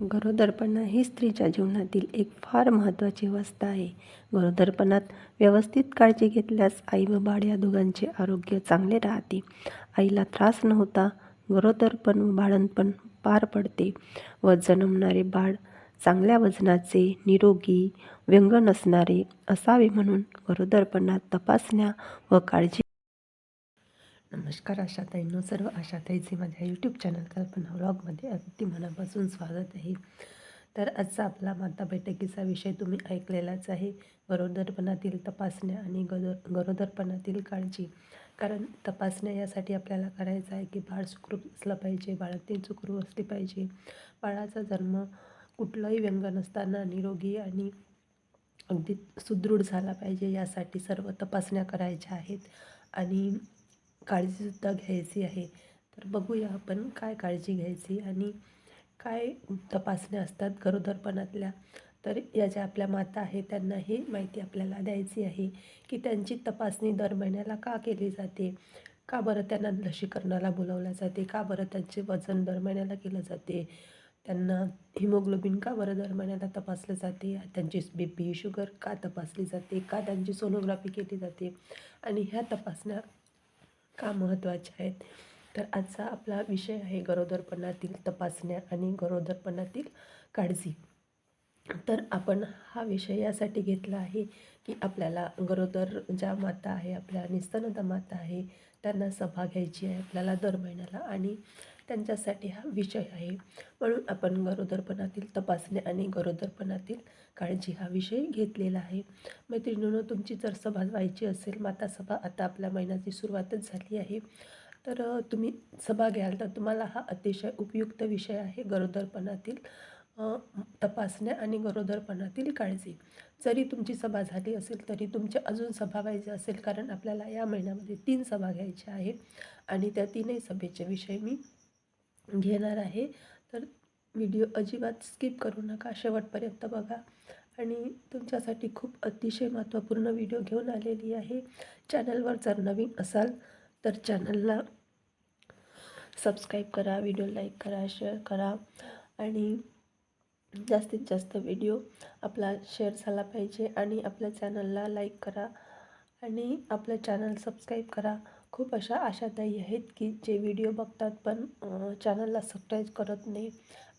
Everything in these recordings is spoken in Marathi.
गरोदरपणा ही स्त्रीच्या जीवनातील एक फार महत्त्वाची अवस्था आहे. गरोदरपणात व्यवस्थित काळजी घेतल्यास आई व बाळ या दोघांचे आरोग्य चांगले राहते. आईला त्रास न होता गरोदरपण व बाळंतपण पार पडते व जन्मणारे बाळ चांगल्या वजनाचे निरोगी व्यंग नसणारे असावे म्हणून गरोदरपणात तपासण्या व काळजी नमस्कार आशाताईंनो सर्व आशाताईचे माझ्या यूट्यूब चॅनल कल्पना व्लॉगमध्ये अगदी मनापासून स्वागत आहे. तर आजचा आपला माता बैठकीचा विषय तुम्ही ऐकलेलाच आहे. गरोदरपणातील तपासण्या आणि गदो गरोदरपणातील काळजी. कारण तपासण्या यासाठी आपल्याला करायचं आहे की बाळ सुखरूप असलं पाहिजे बाळातील सुखरूप असली पाहिजे. बाळाचा जन्म कुठलाही व्यंग नसताना निरोगी आणि अगदी सुदृढ झाला पाहिजे यासाठी सर्व तपासण्या करायच्या आहेत. आणि काळजीसुद्धा घ्यायची आहे. तर बघूया आपण काय काळजी घ्यायची आणि काय तपासण्या असतात गरोदरपणातल्या. तर या ज्या आपल्या माता आहेत त्यांना ही माहिती आपल्याला द्यायची आहे की त्यांची तपासणी दर महिन्याला का केली जाते? का बरं त्यांना लसीकरणाला बोलवलं जाते? का बरं त्यांचे वजन दर महिन्याला केलं जाते? त्यांना हिमोग्लोबिन का बरं दर महिन्याला तपासलं जाते? त्यांची बी पी शुगर का तपासली जाते? का त्यांची सोनोग्राफी केली जाते? आणि ह्या तपासण्या का महत्त्वाच्या आहेत. तर आजचा आपला विषय आहे गरोदरपणातील तपासण्या आणि गरोदरपणातील काळजी. तर आपण हा विषय यासाठी घेतला आहे की आपल्याला गरोदर ज्या माता आहे आपल्या निस्तनदा माता आहे त्यांना सभा घ्यायची आहे आपल्याला दर महिन्याला आणि त्यांच्यासाठी हा विषय आहे. म्हणून आपण गरोदरपणातील तपासणी आणि गरोदरपणातील काळजी हा विषय घेतलेला आहे. मैत्रिणीनं तुमची जर सभा व्हायची असेल माता सभा आता आपल्या महिन्याची सुरुवातच झाली आहे. तर तुम्ही सभा घ्याल तर तुम्हाला हा अतिशय उपयुक्त विषय आहे गरोदरपणातील तपासण्या आणि गरोदरपणातील काळजी. जरी तुमची सभा झाली असेल तरी तुमच्या अजून सभा व्हायची असेल कारण आपल्याला या महिन्यामध्ये तीन सभा घ्यायच्या आहे आणि त्या तीनही सभेचे विषय मी घेणार आहे. तर व्हिडिओ अजिबात स्किप करू नका शेवटपर्यंत बघा. आणि तुमच्यासाठी खूप अतिशय महत्त्वपूर्ण व्हिडिओ घेऊन आलेली आहे. चॅनलवर जर नवीन असाल तर चॅनलला सबस्क्राईब करा व्हिडिओ लाईक करा शेअर करा. आणि जास्तीत जास्त व्हिडिओ आपला शेअर झाला पाहिजे आणि आपल्या चॅनलला लाईक करा. आणि आपलं चॅनल सबस्क्राईब करा. खूप अशा आशाताई आहेत की जे व्हिडिओ बघतात पण चॅनलला सबस्क्राईब करत नाही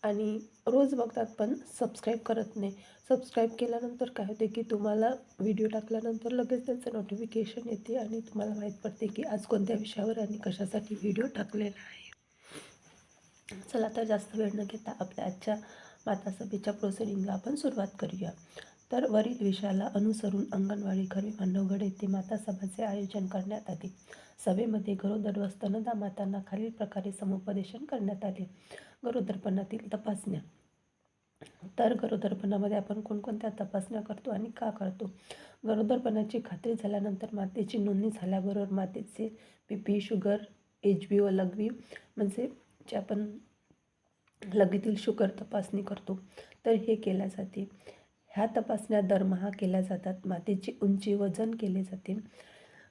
आणि रोज बघतात पण सबस्क्राईब करत नाही. सबस्क्राईब केल्यानंतर काय होते की तुम्हाला व्हिडिओ टाकल्यानंतर लगेच त्यांचं नोटिफिकेशन येते आणि तुम्हाला माहीत पडते की आज कोणत्या विषयावर आणि कशासाठी व्हिडिओ टाकलेला आहे. चला तर जास्त वेळ न घेता आपल्या आजच्या मातासभेच्या प्रोसिडिंगला आपण सुरुवात करूया. तर वरील विषयाला अनुसरून अंगणवाडी खरी मांडवगड येथे माता सभेचे आयोजन करण्यात आले. सभेमध्ये गरोदर व स्तनदा मातांना खालील प्रकारे समुपदेशन करण्यात आले. गरोदरपणातील तपासण्या. तर गरोदरपणामध्ये आपण कोणकोणत्या तपासण्या करतो आणि का करतो? गरोदरपणाची खात्री झाल्यानंतर मातेची नोंदणी झाल्याबरोबर मातेचे B P sugar H B व लघवी म्हणजे जे आपण लगेतील शुगर तपासणी करतो तर हे केल्या जाते. ह्या तपासण्या दरमहा केल्या जातात. मातेची उंची वजन केले जाते.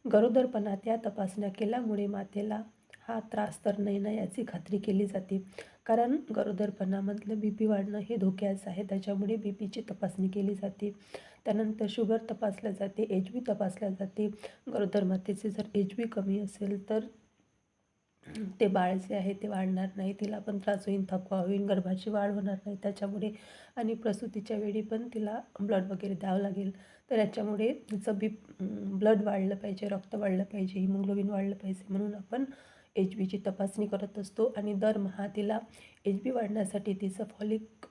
गरोदरपणात या तपासण्या केल्यामुळे मातेला हा त्रास तर नाही ना याची खात्री केली जाते. कारण गरोदरपणामधलं बी पी वाढणं हे धोक्याचं आहे. त्याच्यामुळे बी पीची तपासणी केली जाते. त्यानंतर शुगर तपासल्या जाते. एच बी तपासल्या जाते. गरोदर मातेचे जर एच बी कमी असेल तर ते बाळ जे आहे ते वाढणार नाही तिला पण त्रास होईल थकवा होईल गर्भाची वाढ होणार नाही. त्याच्यामुळे आणि प्रसूतीच्या वेळी पण तिला ब्लड वगैरे द्यावं लागेल. तर याच्यामुळे तिचं बी ब्लड वाढलं पाहिजे रक्त वाढलं पाहिजे हिमोग्लोबिन वाढलं पाहिजे म्हणून आपण एच बीची तपासणी करत असतो. आणि दरमहा तिला एच बी वाढण्यासाठी तिचं फॉलिक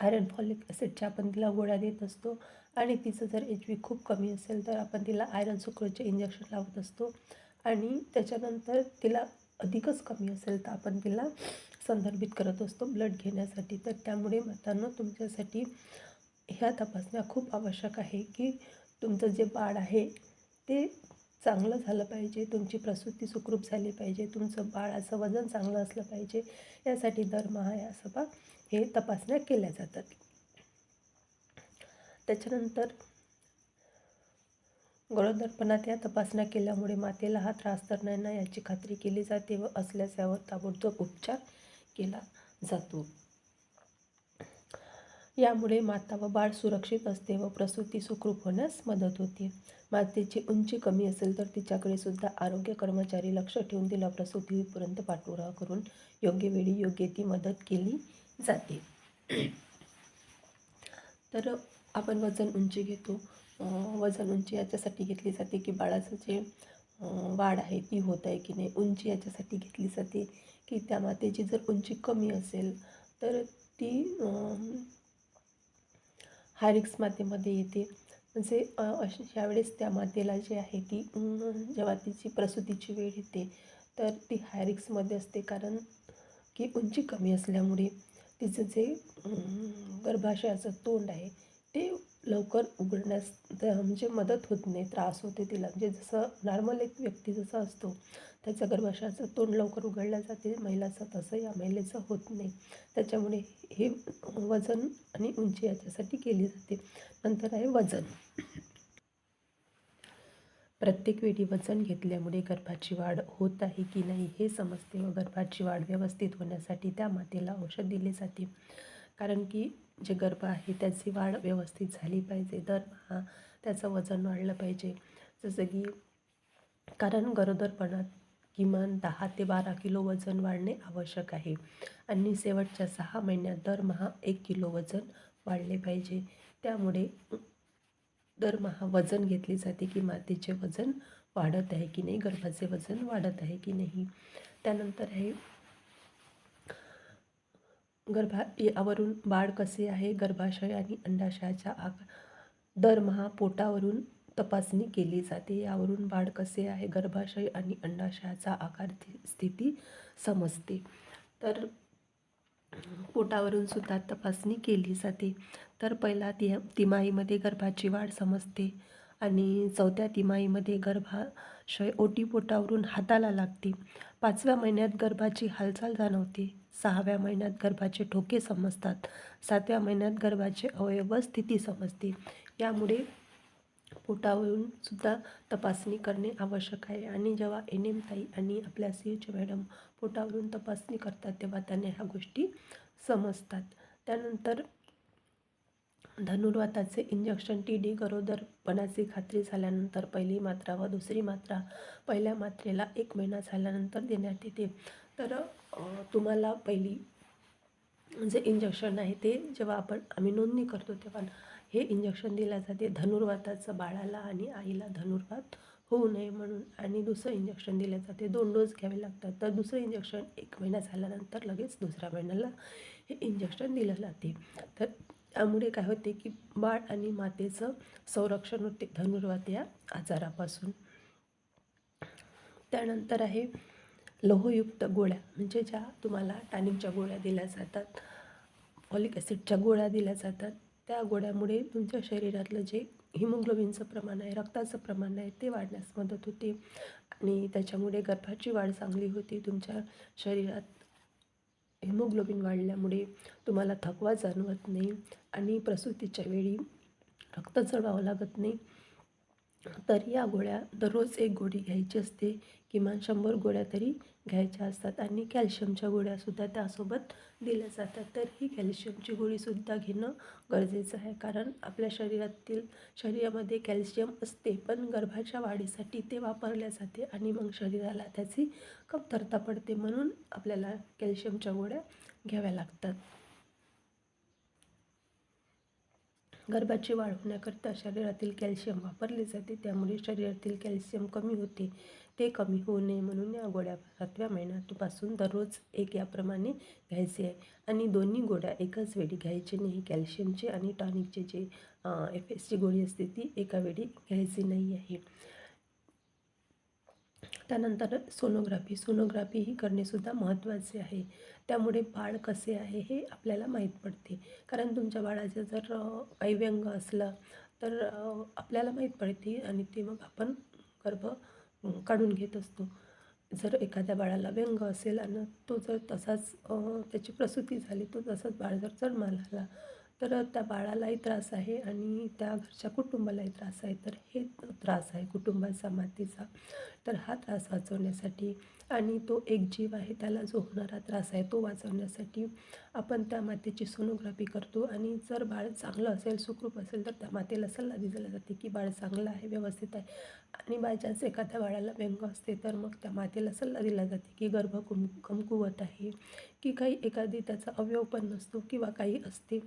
आयरन फॉलिक ॲसिडच्या आपण तिला गोळ्या देत असतो. आणि तिचं जर एच बी खूप कमी असेल तर आपण तिला आयरन सुक्रोचे इंजेक्शन लावत असतो. आणि त्याच्यानंतर तिला अधिकच कमी असेल तर आपण तिला संदर्भित करत असतो ब्लड घेण्यासाठी. तर त्यामुळे मातांना तुमच्यासाठी ह्या तपासण्या खूप आवश्यक आहे की तुमचं जे बाळ आहे ते चांगलं झालं पाहिजे तुमची प्रसूती सुखरूप झाली पाहिजे तुमचं बाळाचं वजन चांगलं असलं पाहिजे यासाठी दरमहा या सभा हे तपासण्या केल्या जातात. त्याच्यानंतर गरोदरपणात या तपासण्या केल्यामुळे मातेला हा त्रास तर नाही ना याची खात्री केली जाते व असल्यास यावर ताबडतोब उपचार केला जातो. यामुळे माता व बाळ सुरक्षित असते व प्रसूती सुखरूप होण्यास मदत होते. मातेची उंची कमी असेल तर तिच्याकडे सुद्धा आरोग्य कर्मचारी लक्ष ठेवून तिला प्रसूतीपर्यंत पाठपुरावा करून योग्य वेळी योग्य ती मदत केली जाते. तर आपण वजन उंची घेतो. वजन उंची याच्यासाठी घेतली जाते की बाळाचं जे वाढ आहे ती होत आहे की नाही उंची याच्यासाठी घेतली जाते की त्या मातेची जर उंची कमी असेल तर ती हायरिक्स मातेमध्ये येते. म्हणजे अश ह्यावेळेस त्या मातेला जे आहे ती जेव्हा तिची प्रसूतीची वेळ येते तर ती हायरिक्समध्ये असते. कारण की उंची कमी असल्यामुळे तिचं जे गर्भाशयाचं तोंड आहे ते लवकर उघडण्यास म्हणजे मदत होत नाही त्रास होते तिला. म्हणजे जसं नॉर्मल एक व्यक्ती जसा असतो त्याचं गर्भाशयाचं तोंड लवकर उघडल्या जाते महिलाचं तसं या महिलेचं होत नाही. त्याच्यामुळे हे वजन आणि उंची याच्यासाठी केली जाते. नंतर आहे वजन. प्रत्येक वेळी वजन घेतल्यामुळे गर्भाची वाढ होत आहे की नाही हे समजते व गर्भाची वाढ व्यवस्थित होण्यासाठी त्या मातेला औषध दिले जाते. कारण की जे गर्भ आहे त्याची वाढ व्यवस्थित झाली पाहिजे. दरमहा त्याचं वजन वाढलं पाहिजे. जसं की कारण गरोदरपणात किमान दहा ते बारा किलो वजन वाढणे आवश्यक आहे. आणि शेवटच्या सहा महिन्यात दरमहा एक किलो वजन वाढले पाहिजे. त्यामुळे दरमहा वजन घेतले जाते की मातेचे वजन वाढत आहे की नाही गर्भाचे वजन वाढत आहे की नाही. त्यानंतर आहे गर्भा यावरून बाळ कसे आहे? गर्भाशय आणि अंडाशयाच्या आकार दरमहा पोटावरून तपासणी केली जाते. यावरून बाळ कसे आहे? गर्भाशय आणि अंडाशयाचा आकार स्थिती समजते. तर पोटावरून सुद्धा तपासणी केली जाते. तर पहिला ति तिमाहीमध्ये गर्भाची वाढ समजते आणि चौथ्या तिमाहीमध्ये गर्भाशय ओटी पोटावरून हाताला लागते. पाचव्या महिन्यात गर्भाची हालचाल जाणवते. सहाव्या महिन्यात गर्भाचे ठोके समजतात. सातव्या महिन्यात गर्भाचे अवयव स्थिती समजते. यामुळे पोटावरून सुद्धा तपासणी करणे आवश्यक आहे. आणि जेव्हा एन एम ताई आणि आपल्या सी एच मॅडम पोटावरून तपासणी करतात तेव्हा त्यांना ह्या गोष्टी समजतात. त्यानंतर धनुर्वाताचे इंजेक्शन टी डी गरोदरपणाची खात्री झाल्यानंतर पहिली मात्रा व दुसरी मात्रा पहिल्या मात्रेला एक महिना झाल्यानंतर देण्यात येते. तर तुम्हाला पहिली जे इंजेक्शन आहे ते जेव्हा आपण आम्ही नोंदणी करतो तेव्हा हे इंजेक्शन दिलं जाते. धनुर्वाताचं बाळाला आणि आईला धनुर्वात होऊ नये म्हणून. आणि दुसरं इंजेक्शन दिलं जाते. दोन डोस घ्यावे लागतात. तर दुसरं इंजेक्शन एक महिना झाल्यानंतर लगेच दुसऱ्या महिन्याला हे इंजेक्शन दिलं जाते. तर त्यामुळे काय होते की बाळ आणि मातेचं संरक्षण होते धनुर्वात या आजारापासून. त्यानंतर आहे लोहयुक्त गोळ्या म्हणजे ज्या तुम्हाला टॅनिकच्या गोळ्या दिल्या जातात फॉलिक ॲसिडच्या गोळ्या दिल्या जातात त्या गोळ्यामुळे तुमच्या शरीरातलं जे हिमोग्लोबिनचं प्रमाण आहे रक्ताचं प्रमाण आहे ते वाढण्यास मदत होते. आणि त्याच्यामुळे गर्भाची वाढ चांगली होते. तुमच्या शरीरात हिमोग्लोबिन वाढल्यामुळे तुम्हाला थकवा जाणवत नाही आणि प्रसूतीच्या वेळी रक्त चढवावं लागत नाही. तर या गोळ्या दररोज एक गोळी घ्यायची असते किमान शंभर गोळ्या तरी घ्यायच्या असतात आणि कॅल्शियमच्या गोळ्यासुद्धा त्यासोबत दिल्या जातात. तर ही कॅल्शियमची गोळीसुद्धा घेणं गरजेचं आहे कारण आपल्या शरीरातील शरीरामध्ये कॅल्शियम असते पण गर्भाच्या वाढीसाठी ते वापरल्या जाते आणि मग शरीराला त्याची कमतरता पडते म्हणून आपल्याला कॅल्शियमच्या गोळ्या घ्याव्या लागतात. गर्भाची वाढ होण्याकरता शरीरातील कॅल्शियम वापरले जाते. त्यामुळे शरीरातील कॅल्शियम कमी होते. ते कमी होऊ नये म्हणून या गोळ्या सातव्या महिन्यापासून दररोज एक याप्रमाणे घ्यायचे आहे. आणि दोन्ही गोळ्या एकाच वेळी घ्यायचे नाही. कॅल्शियमचे आणि टॉनिकचे जे एफ एसची गोळी असते ती एका वेळी घ्यायची नाही आहे. त्यानंतर सोनोग्राफी. सोनोग्राफी ही करणेसुद्धा महत्त्वाचे आहे. त्यामुळे बाळ कसे आहे हे आपल्याला माहीत पडते. कारण तुमच्या बाळाचं जर काही व्यंग असलं तर आपल्याला माहीत पडते आणि ते मग आपण गर्भ काढून घेत असतो. जर एखाद्या बाळाला व्यंग असेल आणि तो जर तसाच त्याची प्रसूती झाली तो तसाच बाळ जर जन्माला आला तर त्या बाळालाही त्रास आहे आणि त्या घरच्या कुटुंबालाही त्रास आहे. तर हे त्रास आहे कुटुंबाचा मातीचा तर हा त्रास वाचवण्यासाठी आणि तो एक जीव आहे त्याला जो होणारा त्रास आहे तो वाचवण्यासाठी आपण त्या मातेची सोनोग्राफी करतो आणि जर बाळ चांगलं असेल सुखरूप असेल तर त्या मातेला सल्ला दिला जाते की बाळ चांगलं आहे व्यवस्थित आहे आणि बाय चान्स एखाद्या बाळाला व्यंग असते तर मग त्या मातेला सल्ला दिला जाते की गर्भ कुम कमकुवत आहे. की काही एखादी त्याचा अवयव पण नसतो किंवा काही असते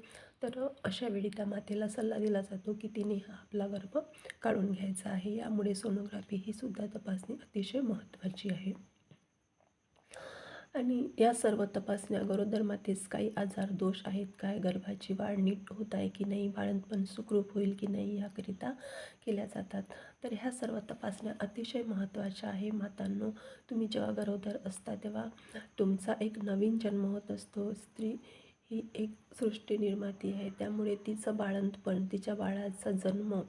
तर अशावेळी त्या मातेला सल्ला दिला जातो की तिने हा आपला गर्भ काढून घ्यायचा आहे. यामुळे सोनोग्राफी ही सुद्धा तपासणी अतिशय महत्त्वाची आहे. आणि या सर्व तपासण्या गरोदर मातेस काही आजार दोष आहेत काय? गर्भाची वाढ नीट होत आहे की नाही? बाळंतपण सुखरूप होईल की नाही याकरिता केल्या जातात. तर ह्या सर्व तपासण्या अतिशय महत्त्वाच्या आहे. मातांनो तुम्ही जेव्हा गरोदर असता तेव्हा तुमचा एक नवीन जन्म होत असतो. स्त्री ही एक सृष्टी निर्माती आहे. त्यामुळे तिचं बाळंतपण तिच्या बाळाचा जन्म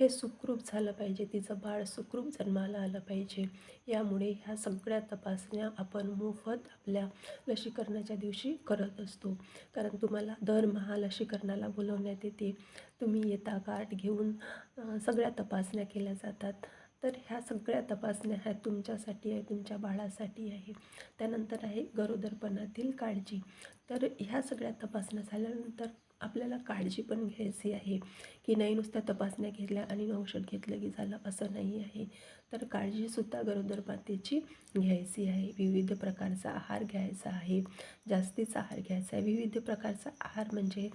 हे सुखरूप झालं पाहिजे. तिचं बाळ सुखरूप जन्माला आलं पाहिजे. यामुळे ह्या सगळ्या तपासण्या आपण मोफत आपल्या लसीकरणाच्या दिवशी करत असतो. कारण तुम्हाला दरमहा लसीकरणाला बोलवण्यात येते. तुम्ही येता गाठ घेऊन सगळ्या तपासण्या केल्या जातात. तर ह्या सगळ्या तपासण्या ह्या तुमच्यासाठी आहे तुमच्या बाळासाठी आहे. त्यानंतर आहे गरोदरपणातील काळजी. तर ह्या सगळ्या तपासण्या झाल्यानंतर आपल्याला काळजी पण घ्यायची आहे की नाही नुसत्या तपासण्या घेतल्या आणि औषध घेतलं की झालं असं नाही आहे. तर काळजीसुद्धा गरोदर मातेची घ्यायची आहे. विविध प्रकारचा आहार घ्यायचा आहे. जास्तीचा आहार घ्यायचा आहे. विविध प्रकारचा आहार म्हणजे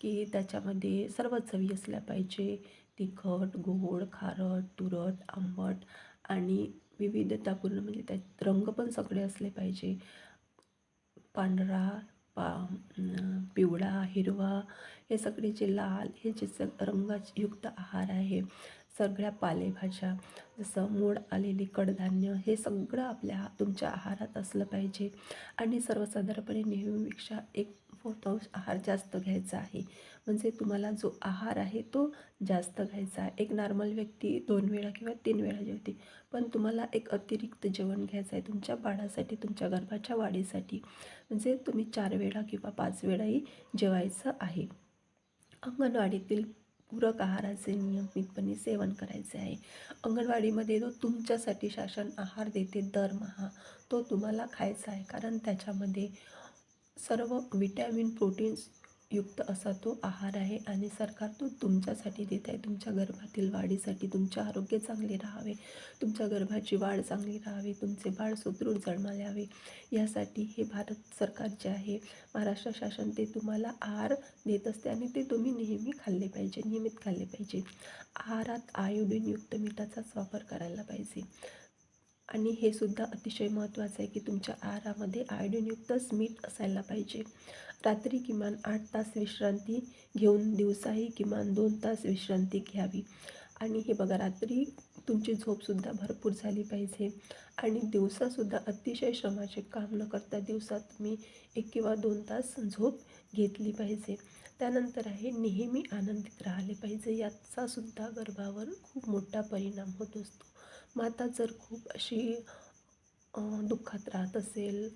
की त्याच्यामध्ये सर्व चवी असल्या पाहिजे. तिखट गोड खारट तुरट आंबट आणि विविधतापूर्ण म्हणजे त्यात रंग पण सगळे असले पाहिजे. पांढरा पा पिवळा हिरवा हे सगळे जे लाल हे जे स रंगायुक्त आहार आहे सगळ्या पालेभाज्या जसं मोड आलेली कडधान्य हे सगळं आपल्या तुमच्या आहारात असलं पाहिजे. आणि सर्वसाधारणपणे नेहमीपेक्षा एक फोर्थ आहार जास्त घ्यायचा आहे. म्हणजे तुम्हाला जो आहार आहे तो जास्त घ्यायचा आहे. एक नॉर्मल व्यक्ती दोन वेळा किंवा तीन वेळा जेवते. पण तुम्हाला एक अतिरिक्त जेवण घ्यायचं आहे तुमच्या बाळासाठी तुमच्या गर्भाच्या वाढीसाठी. म्हणजे तुम्ही चार वेळा किंवा पाच वेळाही जेवायचं आहे. अंगणवाडीतील पूरक आहाराचे नियमितपणे सेवन करायचे आहे. अंगणवाडीमध्ये जो तुमच्यासाठी शासन आहार देते दरमहा तो तुम्हाला खायचा आहे. कारण त्याच्यामध्ये सर्व विटॅमिन प्रोटीन्स युक्त असा तो आहार आहे आणि सरकार तो तुमच्यासाठी देत आहे. तुमच्या गर्भातील वाढीसाठी तुमचे आरोग्य चांगले राहावे. तुमच्या गर्भाची वाढ चांगली राहावी. तुमचे बाळ सुदृढ जन्माला यावे. यासाठी हे भारत सरकार जे आहे महाराष्ट्र शासन ते तुम्हाला आहार देत असते आणि ते तुम्ही नेहमी खाल्ले पाहिजे नियमित खाल्ले पाहिजे. आहारात आयोडीनयुक्त मिठाचाच वापर करायला पाहिजे. आणि हे सुद्धा अतिशय महत्त्वाचं आहे की तुमच्या आहारामध्ये आयोडीनयुक्तच मीठ असायला पाहिजे. रात्री किमान आठ तास विश्रांती घेऊन दिवसाही किमान दोन तास विश्रांती घ्यावी. आणि हे बघा रात्री तुमची झोपसुद्धा भरपूर झाली पाहिजे. आणि दिवसासुद्धा अतिशय श्रमाचे काम न करता दिवसात तुम्ही एक किंवा दोन तास झोप घेतली पाहिजे. त्यानंतर आहे नेहमी आनंदित राहिले पाहिजे. याचासुद्धा गर्भावर खूप मोठा परिणाम होत असतो. माता जर खूप अशी दुःखात राहत असेल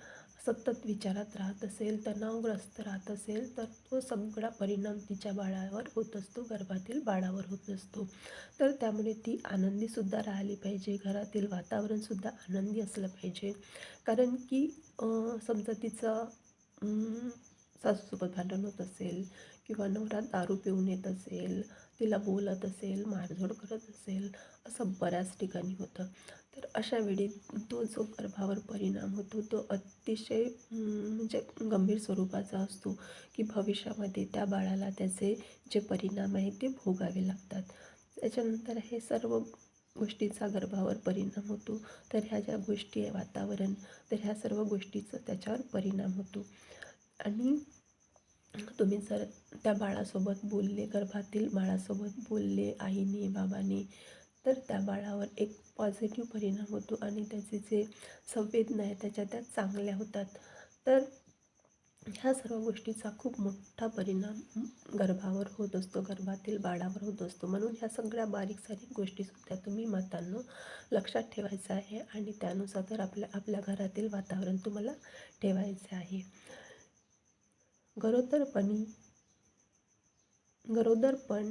सतत विचारात राहत असेल तणावग्रस्त राहत असेल तर तो सगळा परिणाम तिच्या बाळावर होत असतो गर्भातील बाळावर होत असतो. तर त्यामुळे ती आनंदीसुद्धा राहिली पाहिजे घरातील वातावरणसुद्धा आनंदी असलं पाहिजे. कारण की समजा तिचं सासूसोबत भांडण होत असेल किंवा नवरा दारू पिऊन येत असेल तिला बोलत असेल मारझोड करत असेल असं बऱ्याच ठिकाणी होतं. तर अशा वेळी तो जो गर्भावर परिणाम होतो तो अतिशय म्हणजे गंभीर स्वरूपाचा असतो की भविष्यामध्ये त्या बाळाला त्याचे जे परिणाम आहे ते भोगावे लागतात. त्याच्यानंतर हे सर्व गोष्टीचा गर्भावर परिणाम होतो. तर ह्या ज्या गोष्टी आहे वातावरण तर ह्या सर्व गोष्टीचा त्याच्यावर परिणाम होतो. आणि तुम्ही जर त्या बाळासोबत बोलले गर्भातील बाळासोबत बोलले आईने बाबाने तर त्या बाळावर एक पॉझिटिव्ह परिणाम होतो आणि त्याचे जे संवेदना आहे त्याच्या त्या चांगल्या होतात. तर ह्या सर्व गोष्टीचा खूप मोठा परिणाम गर्भावर होत असतो गर्भातील बाळावर होत असतो. म्हणून ह्या सगळ्या बारीक सारीक गोष्टीसुद्धा तुम्ही मातांनो लक्षात ठेवायचं आहे आणि त्यानुसार तर आपल्या आपल्या घरातील वातावरण तुम्हाला ठेवायचे आहे. गरोदरपणी गरोदरपण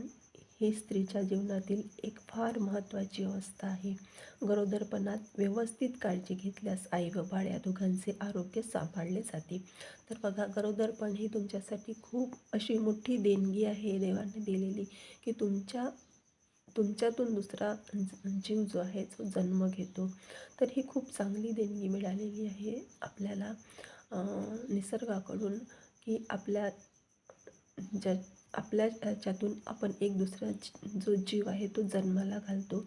ही स्त्रीच्या जीवनातील एक फार महत्त्वाची अवस्था आहे. गरोदरपणात व्यवस्थित काळजी घेतल्यास आई व बाळ या दोघांचे आरोग्य सांभाळले जाते. तर बघा गरोदरपण ही तुमच्यासाठी खूप अशी मोठी देणगी आहे. देवाने दिलेली की तुमच्या तुमच्यातून दुसरा जीव जो आहे जो जन्म घेतो. तर ही खूप चांगली देणगी मिळालेली आहे आपल्याला निसर्गाकडून. की आपल्या ज्या आपल्या ह्याच्यातून आपण एक दुसरा जी- जो जीव आहे तो जन्माला घालतो.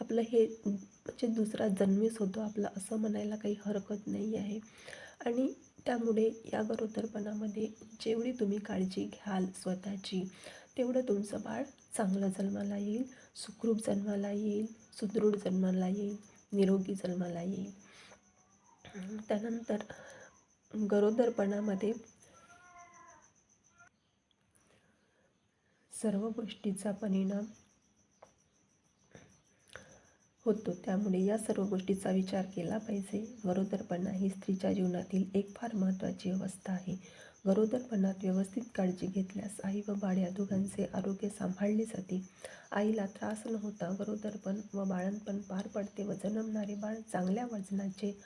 आपलं हे म्हणजे दुसरा जन्मीच होतो. आपला असं म्हणायला काही हरकत नाही आहे. आणि त्यामुळे या गरोदरपणामध्ये जेवढी तुम्ही काळजी घ्याल स्वतःची तेवढं तुमचं बाळ चांगलं जन्माला येईल सुखरूप जन्माला येईल सुदृढ जन्माला येईल निरोगी जन्माला येईल. त्यानंतर गरोदरपणामध्ये सर्व गोष्टीचा परिणाम होतो. त्यामुळे या सर्व गोष्टीचा विचार केला पाहिजे. गरोदरपणा ही स्त्रीच्या जीवनातील एक फार महत्त्वाची अवस्था आहे. गरोदरपणात व्यवस्थित काळजी घेतल्यास आई व बाळ या दोघांचे आरोग्य सांभाळले जाते. आईला त्रास न होता गरोदरपण व बाळणपण पार पडते व जन्मणारे बाळ चांगल्या वजनाचे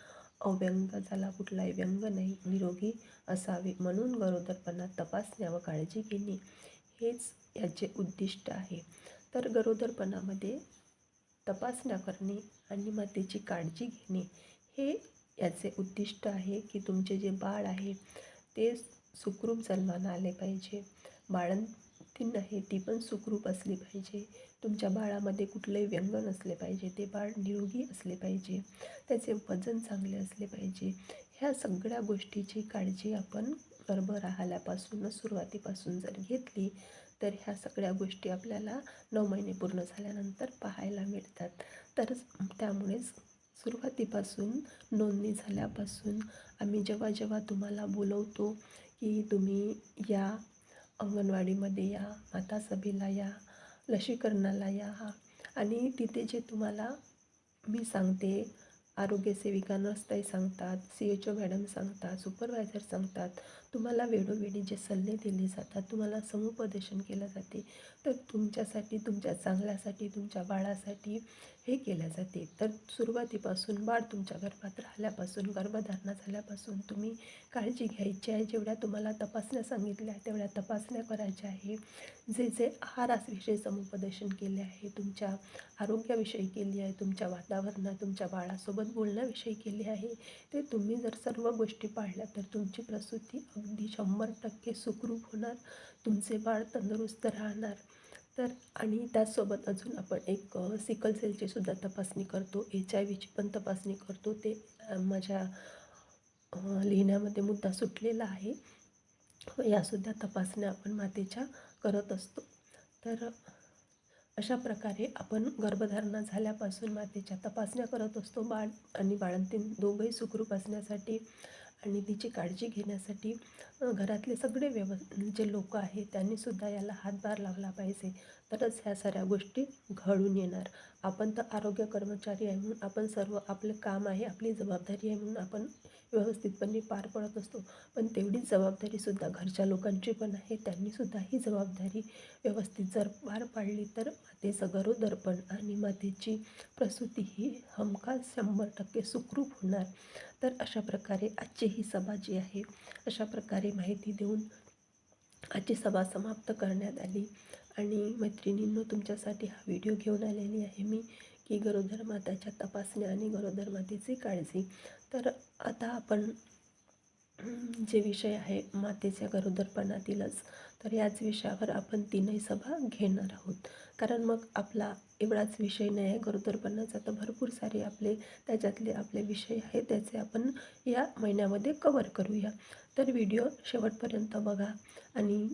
अव्यंग झाला. कुठलाही व्यंग नाही निरोगी असावे म्हणून गरोदरपणात तपासण्या व काळजी घेणे. हेच याचे उद्दिष्ट आहे. तर गरोदरपणामध्ये तपासण्या करणे आणि मातेची काळजी घेणे हे याचे उद्दिष्ट आहे की तुमचे जे बाळ आहे ते सुखरूप जन्माला आले पाहिजे. बाळंतीण आहे ती पण सुखरूप असली पाहिजे. तुमच्या बाळामध्ये कुठलंही व्यंग नसले पाहिजे. ते बाळ निरोगी असले पाहिजे. त्याचे वजन चांगले असले पाहिजे. ह्या सगळ्या गोष्टीची काळजी आपण गर्भ राहिल्यापासून सुरुवातीपासून जर घेतली तर ह्या सगळ्या गोष्टी आपल्याला नऊ महिने पूर्ण झाल्यानंतर पाहायला मिळतात. तर त्यामुळेच सुरुवातीपासून नोंदणी झाल्यापासून आम्ही जेव्हा जेव्हा तुम्हाला बोलवतो की तुम्ही या अंगणवाडीमध्ये या माता सभेला या लसीकरणाला या आणि तिथे जे तुम्हाला मी सांगते आरोग्यसेविका नसताई सांगतात सी एच ओ मॅडम सांगतात सुपरवायझर सांगतात तुम्हाला वेळोवेळी जे सल्ले दिले जातात तुम्हाला समुपदेशन केलं जाते. तर तुमच्यासाठी तुमच्या चांगल्यासाठी तुमच्या बाळासाठी हे केल्या जाते. तर सुरुवातीपासून बाळ तुमच्या गर्भात राहिल्यापासून गर्भधारणा झाल्यापासून तुम्ही काळजी घ्यायची आहे. जेवढ्या तुम्हाला तपासण्या सांगितल्या आहे तेवढ्या तपासण्या करायच्या आहे. जे जे आहाराविषयी समुपदेशन केले आहे तुमच्या आरोग्याविषयी केली आहे तुमच्या वातावरणात तुमच्या बाळासोबत बोलण्याविषयी केले आहे ते तुम्ही जर सर्व गोष्टी पाळल्या तर तुमची प्रसूती अगदी शंभर टक्के सुखरूप होणार. तुमचे बाळ तंदुरुस्त राहणार. तर आणि त्याचसोबत अजून आपण एक सिकल सेलची सुद्धा तपासणी करतो. एच आय व्हीची पण तपासणी करतो. ते माझ्या लिहिण्यामध्ये मुद्दा सुटलेला आहे. यासुद्धा तपासण्या आपण मातेच्या करत असतो. तर अशा प्रकारे आपण गर्भधारणा झाल्यापासून मातेच्या तपासण्या करत असतो. बाळ आणि बाळंतीन दोघंही सुखरूप असण्यासाठी आणि तिची काळजी घेण्यासाठी घरातले सगळे व्यव जे लोक आहेत त्यांनीसुद्धा याला हातभार लावला पाहिजे. तरच ह्या साऱ्या गोष्टी घडून येणार. आपण तर आरोग्य कर्मचारी आहे म्हणून आपण सर्व आपलं काम आहे आपली जबाबदारी आहे म्हणून आपण व्यवस्थितपणे पार पडत असतो. पण तेवढीच जबाबदारीसुद्धा घरच्या लोकांची पण आहे. त्यांनीसुद्धा ही जबाबदारी व्यवस्थित जर पार पाडली तर मातेचं गरोदरपण आणि मातेची प्रसूती ही हमखास शंभर टक्के सुखरूप होणार. तर अशा प्रकारे आजची ही सभा जी आहे अशा प्रकारे माहिती देऊन आजची सभा समाप्त करण्यात आली. आणि मैत्रिणींनो तुमच्यासाठी हा व्हिडिओ घेऊन आलेली आहे मी की गरोदर माताच्या तपासण्या आणि गरोदर मातेची काळजी. तर आता आपण जे विषय आहे मातेच्या गरोदरपणातीलच तर याच विषयावर आपण तीनही सभा घेणार आहोत. कारण मग आपला एवढाच विषय नाही आहे गरोदरपणाचा तर भरपूर सारे आपले त्याच्यातले आपले विषय आहेत त्याचे आपण या महिन्यामध्ये कवर करूया. तर व्हिडिओ शेवटपर्यंत बघा आणि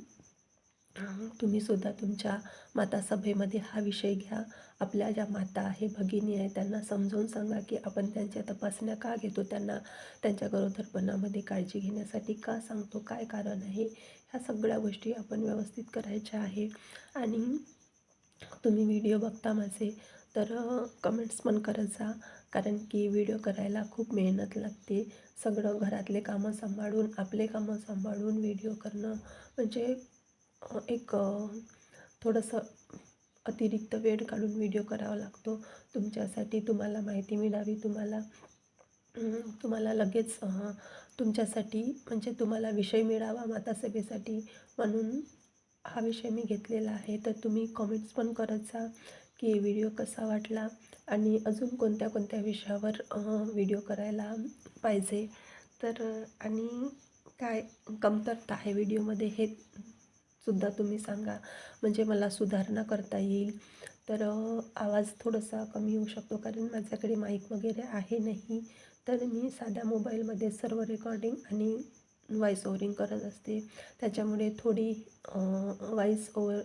तुम्ही सुद्धा तुमच्या माता सभेमध्ये हा विषय घ्या. आपल्या ज्या माता आहे भगिनी आहे त्यांना समजावून सांगा की आपण त्यांच्या तपासण्या का घेतो? त्यांना त्यांच्या गरोदरपणामध्ये काळजी घेण्यासाठी का सांगतो? काय कारण आहे? ह्या सगळ्या गोष्टी आपण व्यवस्थित करायच्या आहे. आणि तुम्ही व्हिडिओ बघता माझे तर कमेंट्स पण करत जा. कारण की व्हिडिओ करायला खूप मेहनत लागते. सगळं घरातले कामं सांभाळून आपले कामं सांभाळून व्हिडिओ करणं म्हणजे एक थोडंसं अतिरिक्त वेळ काढून व्हिडिओ करावा लागतो. तुमच्यासाठी तुम्हाला माहिती मिळावी तुम्हाला तुम्हाला लगेच तुमच्यासाठी म्हणजे तुम्हाला विषय मिळावा मातासभेसाठी म्हणून हा विषय मी घेतलेला आहे. तर तुम्ही कॉमेंट्स पण करत जा की व्हिडिओ कसा वाटला आणि अजून कोणत्या कोणत्या विषयावर व्हिडिओ करायला पाहिजे. तर आणि काय कमतरता आहे व्हिडिओमध्ये हे सुद्धा तुम्ही सांगा. म्हणजे मला सुधारणा करता येईल. तर आवाज थोडासा कमी होऊ शकतो कारण माझ्याकडे माईक वगैरे आहे नाही. तर मी साध्या मोबाईलमध्ये सर्व रेकॉर्डिंग आणि व्हॉईस ओवरिंग करत असते. त्याच्यामुळे थोडी व्हॉईस ओवर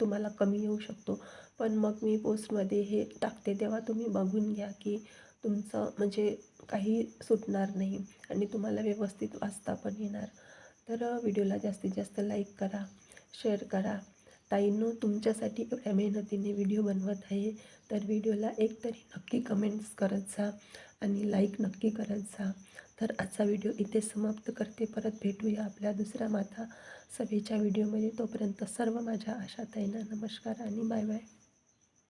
तुम्हाला कमी येऊ शकतो. पण मग मी पोस्टमध्ये हे टाकते. तेव्हा तुम्ही बघून घ्या की तुमचं म्हणजे काही सुटणार नाही आणि तुम्हाला व्यवस्थित वाचता पण येणार. तर व्हिडिओला जास्तीत जास्त लाईक करा. शेअर करा. ताईंनो तुमच्यासाठी एवढ्या मेहनतीने व्हिडिओ बनवत आहे. तर व्हिडिओला एक तरी नक्की कमेंट्स करत जा आणि लाईक नक्की करत जा. तर आजचा व्हिडिओ इथे समाप्त करते. परत भेटूया आपल्या दुसऱ्या माता सभेच्या व्हिडिओमध्ये. तोपर्यंत सर्व माझ्या आशा ताईंना नमस्कार आणि बाय बाय.